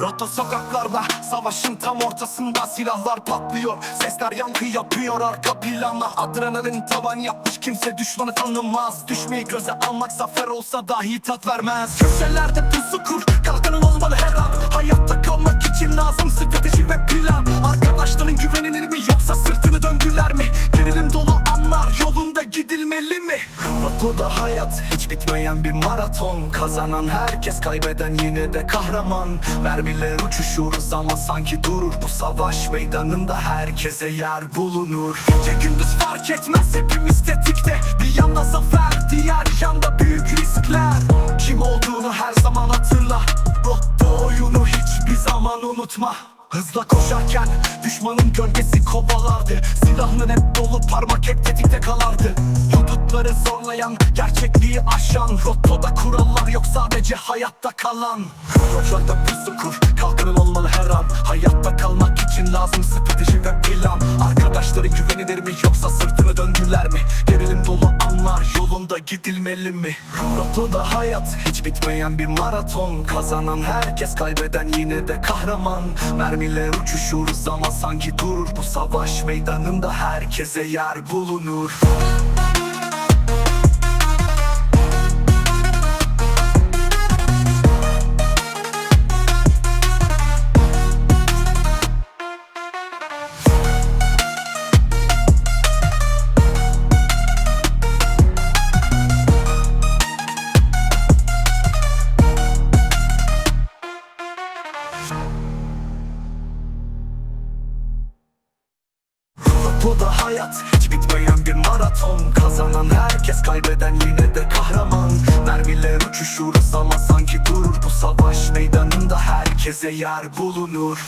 Rota sokaklarda Savaşın tam ortasında silahlar patlıyor. Sesler yankı yapıyor arka planda. Adrenalin tavan yapmış kimse düşmanı tanımaz. Düşmeyi göze almak zafer olsa dahi tat vermez. Köşelerde pusu kur kalkanın olmalı her an. Hayatta kalmak için lazım strateji ve plan. Arkadaşların güvenilir mi yoksa sırtını döndüler mi Bu da hayat. Hiç bitmeyen bir maraton. Kazanan herkes kaybeden yine de kahraman. Mermiler uçuşuyoruz ama sanki durur. Bu savaş meydanında herkese yer bulunur. Gece gündüz fark etmez hepimiz tetikte. Bir yanda zafer diğer yanda büyük riskler. Kim olduğunu her zaman hatırla. Bu, bu oyunu hiçbir zaman unutma. Hızla koşarken düşmanın gölgesi kovalardı. Silahın hep dolu parmak hep tetikte kalardı. Hudutları zorlayan gerçekliği aşan. Rottoda kurallar yok sadece hayatta kalan. Toprakta pusu kur kalkanın olmalı her an. Hayatta kalmak için lazım strateji ve plan. Arkadaşları güvenilir mi yoksa sırtını döndüler mi? Gerilim dolu anlar yolunda gidilmeli mi? Rottoda hayat hiç bitmeyen bir maraton. Kazanan herkes kaybeden yine de kahraman. Mermiler uçuşuruz ama sanki durur Bu savaş meydanında herkese yer bulunur Bu da hayat hiç bitmeyen bir maraton. Kazanan herkes kaybeden yine de kahraman. Mermiler uçuşuruz ama sanki durur Bu savaş. Meydanında herkese yer bulunur